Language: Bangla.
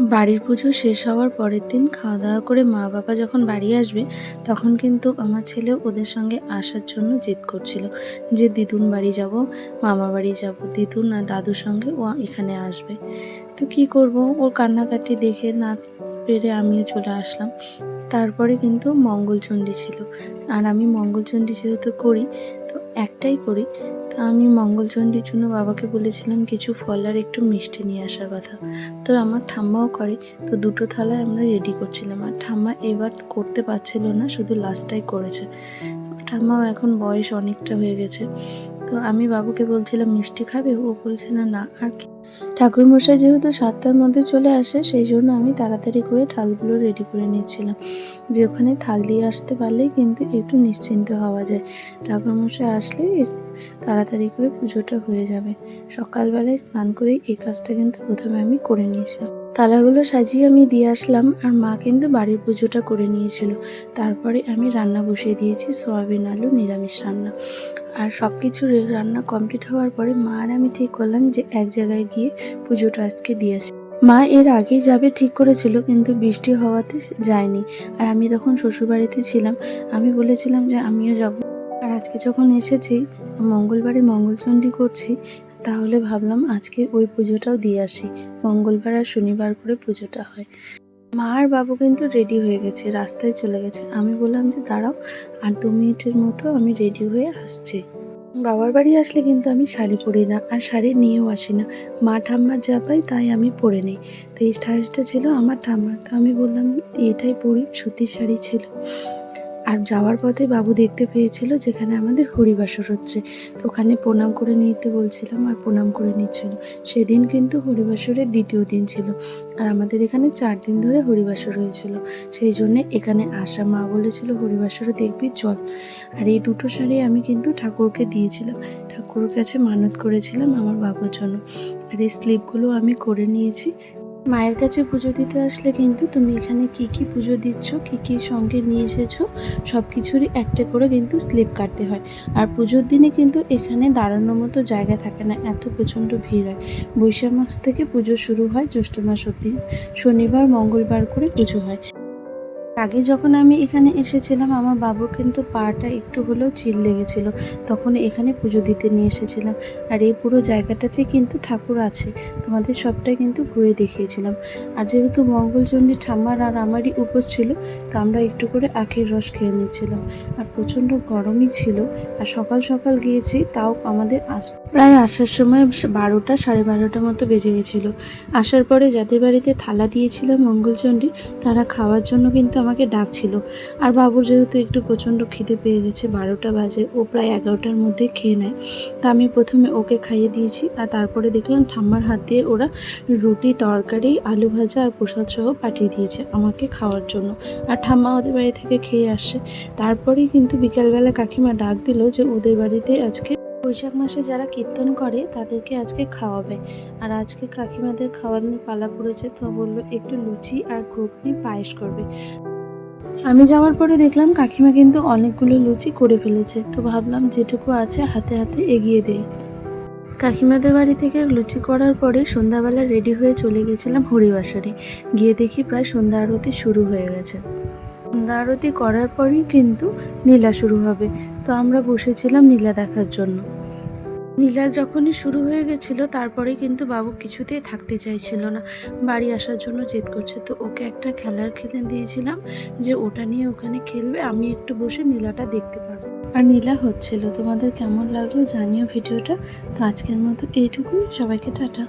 বাড়ির পুজো শেষ হওয়ার পরের দিন খাওয়া দাওয়া করে মা বাবা যখন বাড়ি আসবে, তখন কিন্তু আমার ছেলে ওদের সঙ্গে আসার জন্য জেদ করছিল যে দিদুন বাড়ি যাব মামার বাড়ি যাব, দিদুন আর দাদুর সঙ্গে ও এখানে আসবে। তো কি করব? ওর কান্নাকাটি দেখে না পেরে আমিও চলে আসলাম। তারপরে কিন্তু মঙ্গলচণ্ডী ছিল। আর আমি মঙ্গলচণ্ডী যেহেতু করি, তো একটাই করি তো আমি মঙ্গলচণ্ডীর জন্য বাবাকে বলেছিলাম কিছু ফল আর একটু মিষ্টি নিয়ে আসার কথা। তো আমার ঠাম্মাও করে, তো দুটো থালায় আমরা রেডি করছিলাম। আর ঠাম্মা এবার করতে পারছিল না, শুধু লাস্টটাই করেছে। ঠাম্মাও এখন বয়স অনেকটা হয়ে গেছে। তো আমি বাবুকে বলছিলাম, মিষ্টি খাবে? ও বলছে, না না, আর ঠাকুরমশাই যেহেতু সাতটার মধ্যে চলে আসে, সেই জন্য আমি তাড়াতাড়ি করে থালগুলো রেডি করে নিয়েছিলাম যে ওখানে থাল দিয়ে আসতে পারলেই কিন্তু একটু নিশ্চিন্ত হওয়া যায়। ঠাকুরমশাই আসলে তাড়াতাড়ি করে পুজোটা হয়ে যাবে। সকালবেলায় স্নান করেই এই কাজটা কিন্তু প্রথমে আমি করে নিয়েছিলাম। থালাগুলো সাজিয়ে আমি দিয়ে আসলাম আর মা কিন্তু বাড়ির পুজোটা করে নিয়েছিল। তারপরে আমি রান্না বসিয়ে দিয়েছি, সোয়াবিন আলু, নিরামিষ রান্না। আর সব কিছু রান্না কমপ্লিট হওয়ার পরে মা আর আমি ঠিক করলাম যে এক জায়গায় গিয়ে পুজোটা আজকে দিয়ে আসি। মা এর আগেই যাবে ঠিক করেছিল, কিন্তু বৃষ্টি হওয়াতে যায়নি। আর আমি তখন শ্বশুরবাড়িতে ছিলাম, আমি বলেছিলাম যে আমিও যাব। আর আজকে যখন এসেছি, মঙ্গলবারে মঙ্গলচণ্ডী করছি তাহলে ভাবলাম আজকে ওই পুজোটাও দিয়ে আসি। মঙ্গলবার আর শনিবার করে পুজোটা হয়। মা আর বাবু কিন্তু রেডি হয়ে গেছে, রাস্তায় চলে গেছে। আমি বললাম যে, দাঁড়াও, আর দু মিনিটের মতো আমি রেডি হয়ে আসছি। বাবার বাড়ি আসলে কিন্তু আমি শাড়ি পরি না, আর শাড়ি নিয়েও আসি না। মা ঠাম্মার যা পাই তাই আমি পরে নিই। তো এই শাড়িটা ছিল আমার ঠাম্মার। তো আমি বললাম, এটাই পরি, সুতির শাড়ি ছিল। আর যাওয়ার পথে বাবু দেখতে পেয়েছিল যেখানে আমাদের হরিবাসর হচ্ছে। তো ওখানে প্রণাম করে নিতে বলছিলাম আর প্রণাম করে নিচ্ছিল। সেদিন কিন্তু হরিবাসরের দ্বিতীয় দিন ছিল। আর আমাদের এখানে চার দিন ধরে হরিবাসর হয়েছিল। সেই জন্যে এখানে আসা মা বলেছিল হরিবাসরে দেখবি, চল। আর এই দুটো শাড়ি আমি কিন্তু ঠাকুরকে দিয়েছিলাম। ঠাকুরের কাছে মানত করেছিলাম আমার বাবুর জন্য। আর এই স্লিপগুলো আমি করে নিয়েছি। মায়ের কাছে পুজো দিতে আসলে কিন্তু তুমি এখানে কি কি পুজো দিচ্ছ, কি কি সঙ্গে নিয়ে এসেছ সব কিছুরই একটা করে কিন্তু স্লিপ কাটতে হয়। আর পুজোর দিনে কিন্তু এখানে দাঁড়ানোর মতো জায়গা থাকে না, এত প্রচণ্ড ভিড় হয়। বৈশাখ মাস থেকে পুজো শুরু হয় জ্যৈষ্ঠ মাস অবধি। শনিবার, মঙ্গলবার করে পুজো হয়। আগে যখন আমি এখানে এসেছিলাম, আমার বাবুর কিন্তু পাটা একটু হলেও চিল লেগেছিল। তখন এখানে পুজো দিতে নিয়ে এসেছিলাম। আর এই পুরো জায়গাটাতে কিন্তু ঠাকুর আছে। তোমাদের সবটাই কিন্তু ঘুরে দেখিয়েছিলাম। আর যেহেতু মঙ্গলচণ্ডী ঠাম্মার আর আমারই উপোস ছিল, তো আমরা একটু করে আখের রস খেয়ে নিচ্ছিলাম। আর প্রচণ্ড গরমই ছিল। আর সকাল সকাল গিয়েছি, তাও আমাদের আস- প্রায় আসার সময় বারোটা সাড়ে বারোটা মতো বেজে গেছিল। আসার পরে যাদের বাড়িতে থালা দিয়েছিলাম মঙ্গলচণ্ডী তারা খাওয়ার জন্য কিন্তু আমাকে ডাকছিল। আর বাবুর যেহেতু একটু প্রচণ্ড খিদে পেয়ে গেছে, বারোটা বাজে, ও প্রায় এগারোটার মধ্যে খেয়ে নেয়। তা আমি প্রথমে ওকে খাইয়ে দিয়েছি, আর তারপরে দেখলাম ঠাম্মার হাত দিয়ে ওরা রুটি, তরকারি, আলু ভাজা আর প্রসাদ সহ পাঠিয়ে দিয়েছে আমাকে খাওয়ার জন্য। আর ঠাম্মা ওদের বাড়ি থেকে খেয়ে আসছে। তারপরেই কিন্তু বিকালবেলা কাকিমা ডাক দিল যে ওদের বাড়িতে আজকে বৈশাখ মাসে যারা কীর্তন করে, তাদেরকে আজকে খাওয়াবে। আর আজকে কাকিমাদের খাওয়ানোর পালা পড়েছে, তো বলল একটু লুচি আর ঘুগনি পায়েস করবে। আমি যাওয়ার পরে দেখলাম কাকিমা কিন্তু অনেকগুলো লুচি করে ফেলেছে, তো ভাবলাম যেটুকু আছে হাতে হাতে এগিয়ে দেই। কাকিমাদের বাড়ি থেকে লুচি করার পরে সন্ধ্যাবেলা রেডি হয়ে চলে গেছিলাম হরিবাসারে। গিয়ে দেখি প্রায় সন্ধ্যা আরতি শুরু হয়ে গেছে। সন্ধ্যা আরতি করার পরেই কিন্তু নীলা শুরু হবে, তো আমরা বসেছিলাম নীলা দেখার জন্য। নীলা যখনই শুরু হয়ে গেছিল তারপরে কিন্তু বাবু কিছুতেই থাকতে চাইছিল না। বাড়ি আসার জন্য জেদ করছে। তো ওকে একটা খেলার খেলে দিয়েছিলাম যে ওটা নিয়ে ওখানে খেলবে, আমি একটু বসে নীলাটা দেখতে পারব। আর নীলা হচ্ছিল। তোমাদের কেমন লাগল জানিও ভিডিওটা। তো আজকের মতো এইটুকুই। সবাইকে টাটা।